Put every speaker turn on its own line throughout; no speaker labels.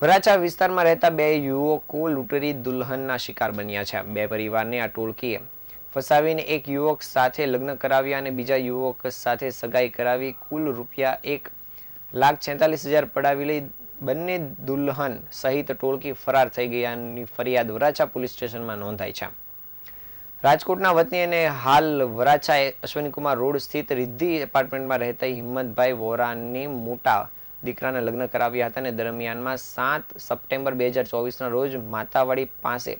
વરાછા વિસ્તારમાં રહેતા બે યુવકો લૂંટરી દુલ્હનના શિકાર બન્યા છે. બે પરિવારને આ ટોળકીએ ફસાવીને એક યુવક સાથે લગ્ન કરાવ્યા અને બીજા યુવક સાથે સગાઈ કરાવી કુલ રૂપિયા એક લાખ છેતાલીસ હજાર પડાવી લઈ બંને દુલ્હન સહિત ટોળકી ફરાર થઈ ગયાની ફરિયાદ વરાછા પોલીસ સ્ટેશનમાં નોંધાઈ છે. રાજકોટના વતની અને હાલ વરાછા અશ્વનીકુમાર રોડ સ્થિત રિદ્ધિ એપાર્ટમેન્ટમાં રહેતા હિંમતભાઈ વોરાની મોટા દીકરાને લગ્ન કરાવ્યા હતા અને દરમિયાનમાં સાત સપ્ટેમ્બર બે હજાર ચોવીસના રોજ માતાવાડી પાસે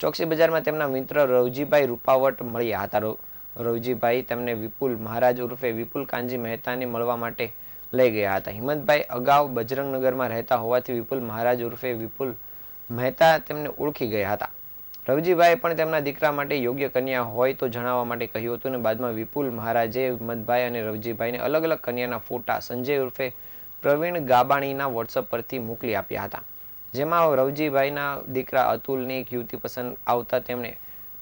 ચોકસી બજારમાં તેમના મિત્ર રવજીભાઈ રૂપાવટ મળ્યા હતા. રવ- રવજીભાઈ તેમને વિપુલ મહારાજ ઉર્ફે વિપુલ કાનજી મહેતાને મળવા માટે લઈ ગયા હતા. હિંમતભાઈ અગાઉ બજરંગનગરમાં રહેતા હોવાથી વિપુલ મહારાજ ઉર્ફે વિપુલ મહેતા તેમને ઓળખી ગયા હતા. રવજીભાઈએ પણ તેમના દીકરા માટે યોગ્ય કન્યા હોય તો જણાવવા માટે કહ્યું હતું અને બાદમાં વિપુલ મહારાજે હિંમતભાઈ અને રવજીભાઈને અલગ અલગ કન્યાના ફોટા સંજય ઉર્ફે પ્રવીણ ગાબાણીના વોટ્સઅપ પરથી મોકલી આપ્યા હતા. જેમાં રવજીભાઈના દીકરા અતુલની એક યુવતી પસંદ આવતા તેમણે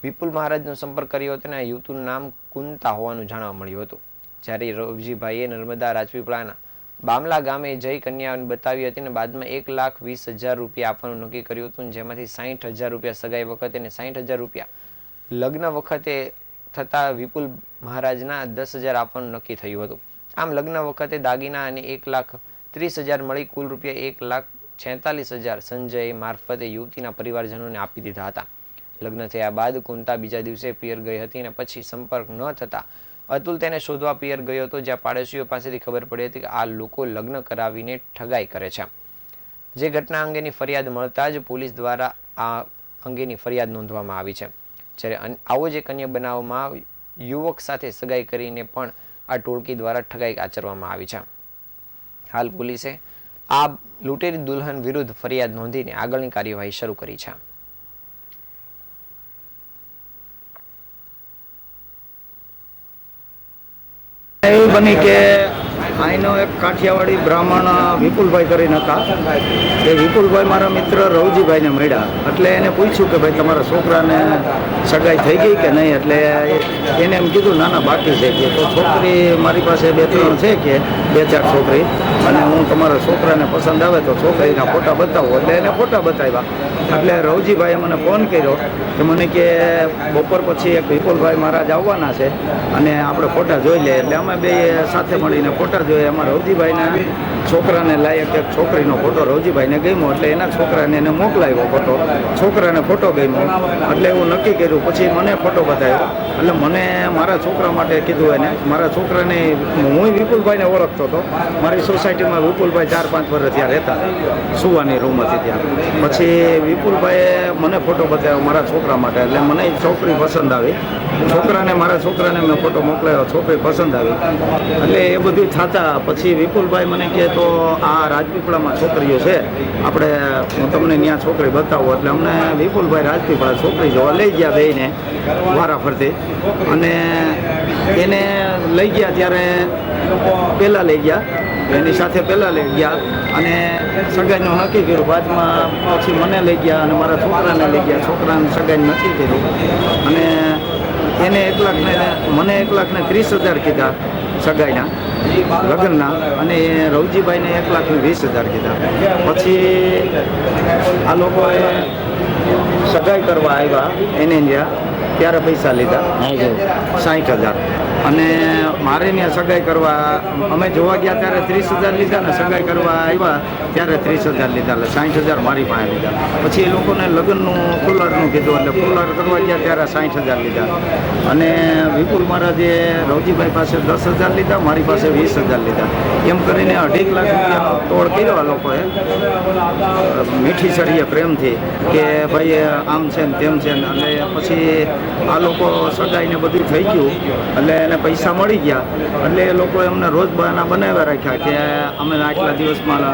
વિપુલ મહારાજનો સંપર્ક કર્યો હતો અને યુવતીનું નામ કુંતા હોવાનું જાણવા મળ્યું હતું. જ્યારે રવજીભાઈએ નર્મદા રાજપીપળાના બામલા ગામે જઈ કન્યા બતાવી હતી અને બાદમાં એક લાખ વીસ હજાર રૂપિયા આપવાનું નક્કી કર્યું હતું જેમાંથી સાહીઠ હજાર રૂપિયા સગાઈ વખતે અને સાહીઠ હજાર રૂપિયા લગ્ન વખતે થતાં વિપુલ મહારાજના દસ હજાર આપવાનું નક્કી થયું હતું. આમ લગ્ન વખતે દાગીના અને એક લાખ ત્રીસ હજાર મળી કુલ રૂપિયા એક લાખ છેતાલીસ હજાર સંજય મારફતે યુવતીના પરિવારજનોને આપી દીધા હતા. લગ્ન થયા બાદ કુંતા બીજા દિવસે પિયર ગઈ હતી અને પછી સંપર્ક ન થતા અતુલ તેને શોધવા પિયર ગયો હતો, જ્યાં પાડોશીઓ પાસેથી ખબર પડી હતી કે આ લોકો લગ્ન કરાવીને ઠગાઈ કરે છે. જે ઘટના અંગેની ફરિયાદ મળતા જ પોલીસ દ્વારા આ અંગેની ફરિયાદ નોંધવામાં આવી છે. જ્યારે આવો જ એક અન્ય બનાવમાં યુવક સાથે સગાઈ કરીને પણ આ ટોળકી દ્વારા ઠગાઈ આચરવામાં આવી છે. હાલ પોલીસે આ લૂંટેરી દુલ્હન વિરુદ્ધ ફરિયાદ નોંધીને આગળની કાર્યવાહી શરૂ કરી છે.
એવું બની કે અહીંનો એક કાઠિયાવાડી બ્રાહ્મણ વિપુલભાઈ કરીને હતા. એ વિપુલભાઈ મારા મિત્ર રવજીભાઈને મળ્યા. એટલે એને પૂછ્યું કે ભાઈ, તમારા છોકરાને સગાઈ થઈ ગઈ કે નહીં? એટલે એને એમ કીધું, ના ના, બાકી છે કે. તો છોકરી મારી પાસે બે, ત્રણ છે કે, બે, ચાર છોકરી. અને હું તમારા છોકરાને પસંદ આવે તો છોકરીના ફોટા બતાવો. એટલે એને ફોટા બતાવ્યા. એટલે રવજીભાઈએ મને ફોન કર્યો કે મને કે, બપોર પછી એક વિપુલભાઈ મહારાજ આવવાના છે અને આપણે ફોટા જોઈ લઈએ. એટલે અમે બે સાથે મળીને ફોટા જોઈએ. એમાં રવજીભાઈના છોકરાને લાયક એક છોકરીનો ફોટો રવજીભાઈને ગમ્યો એટલે એના છોકરાને એને મોકલાવ્યો ફોટો છોકરાને ફોટો ગમ્યો. એટલે એવું નક્કી કર્યું. પછી મને ફોટો બતાવ્યો. એટલે મને મારા છોકરા માટે કીધું એને. મારા છોકરાને હું વિપુલભાઈને ઓળખતો હતો. મારી સોસાયટીમાં વિપુલભાઈ ચાર પાંચ વર્ષ ત્યાં રહેતા સુવાની રૂમ હતી ત્યાં. પછી વિપુલભાઈએ મને ફોટો બતાવ્યો મારા છોકરા માટે. એટલે મને છોકરી પસંદ આવી. છોકરાને મારા છોકરાને મેં ફોટો મોકલાવ્યો છોકરી પસંદ આવી. એટલે એ બધું થતા પછી વિપુલભાઈ મને કહે તો આ રાજપીપળામાં છોકરીઓ છે, આપણે હું તમને ત્યાં છોકરી બતાવું. એટલે અમને વિપુલભાઈ રાજપીપળા છોકરી જોવા લઈ ગયા બેને વારા ફરતી અને એને લઈ ગયા ત્યારે પહેલાં લઈ ગયા, એની સાથે પહેલાં લઈ ગયા. અને સગાઈનું નક્કી કર્યું, બાદમાં પછી મને લઈ ગયા અને મારા છોકરાને લઈ ગયા. છોકરાને સગાઈ નક્કી કર્યું. અને એને એક લાખને, મને એક લાખને ત્રીસ હજાર કીધા. સગાઈના લગ્નના અને રવજીભાઈને એક લાખ વીસ હજાર કીધા. પછી આ લોકોએ સગાઈ કરવા આવ્યા એને ત્યાં ત્યારે પૈસા લીધા? સાઠ હજાર. અને મારે ને સગાઈ કરવા, અમે જોવા ગયા ત્યારે ત્રીસ હજાર લીધા ને સગાઈ કરવા આવ્યા ત્યારે ત્રીસ હજાર લીધા એટલે સાઠ હજાર મારી પાસે લીધા. પછી એ લોકોને લગ્નનું કુલરનું કીધું એટલે કુલર કરવા ગયા ત્યારે સાઠ હજાર લીધા. અને વિપુલ મહારાજે રવજીભાઈ પાસે દસ હજાર લીધા, મારી પાસે વીસ હજાર લીધા. એમ કરીને અઢી લાખ રૂપિયાનો તોડ કર્યો આ લોકોએ. મીઠી સરીએ પ્રેમથી કે ભાઈ આમ છે ને તેમ છે ને. એટલે પછી આ લોકો સગાઈને બધું થઈ ગયું. એટલે એને પૈસા મળી ગયા. એટલે એ લોકોએ એમને રોજ બહાના બનાવ્યા રાખ્યા કે અમે આટલા દિવસમાં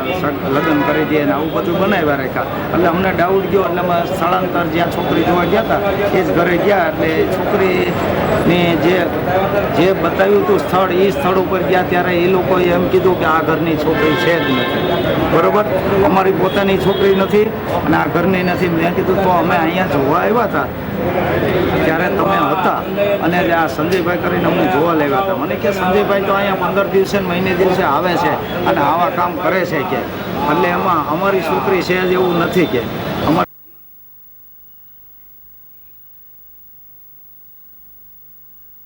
લગ્ન કરી દઈએ ને આવું બધું બનાવ્યા રાખ્યા. એટલે અમને ડાઉટ ગયો, એટલે અમે સ્થળાંતર જ્યાં છોકરી જોવા ગયા હતા એ જ ઘરે ગયા. એટલે છોકરી ને જે જે બતાવ્યું હતું સ્થળ એ સ્થળ ઉપર ગયા ત્યારે એ લોકોએ એમ કીધું કે આ ઘરની છોકરી છે જ નથી. બરાબર? અમારી પોતાની છોકરી નથી અને આ ઘરની નથી. મેં કીધું, તો અમે અહીંયા જોવા આવ્યા હતા. ત્યારે તમે હતા અને આ સંજયભાઈ કરીને અમને જોવા લેવા હતા. મને કે, સંજયભાઈ તો અહીંયા પંદર દિવસે મહિને દિવસે આવે છે અને આવા કામ કરે છે કે? એટલે એમાં અમારી છોકરી છે જ એવું નથી કે.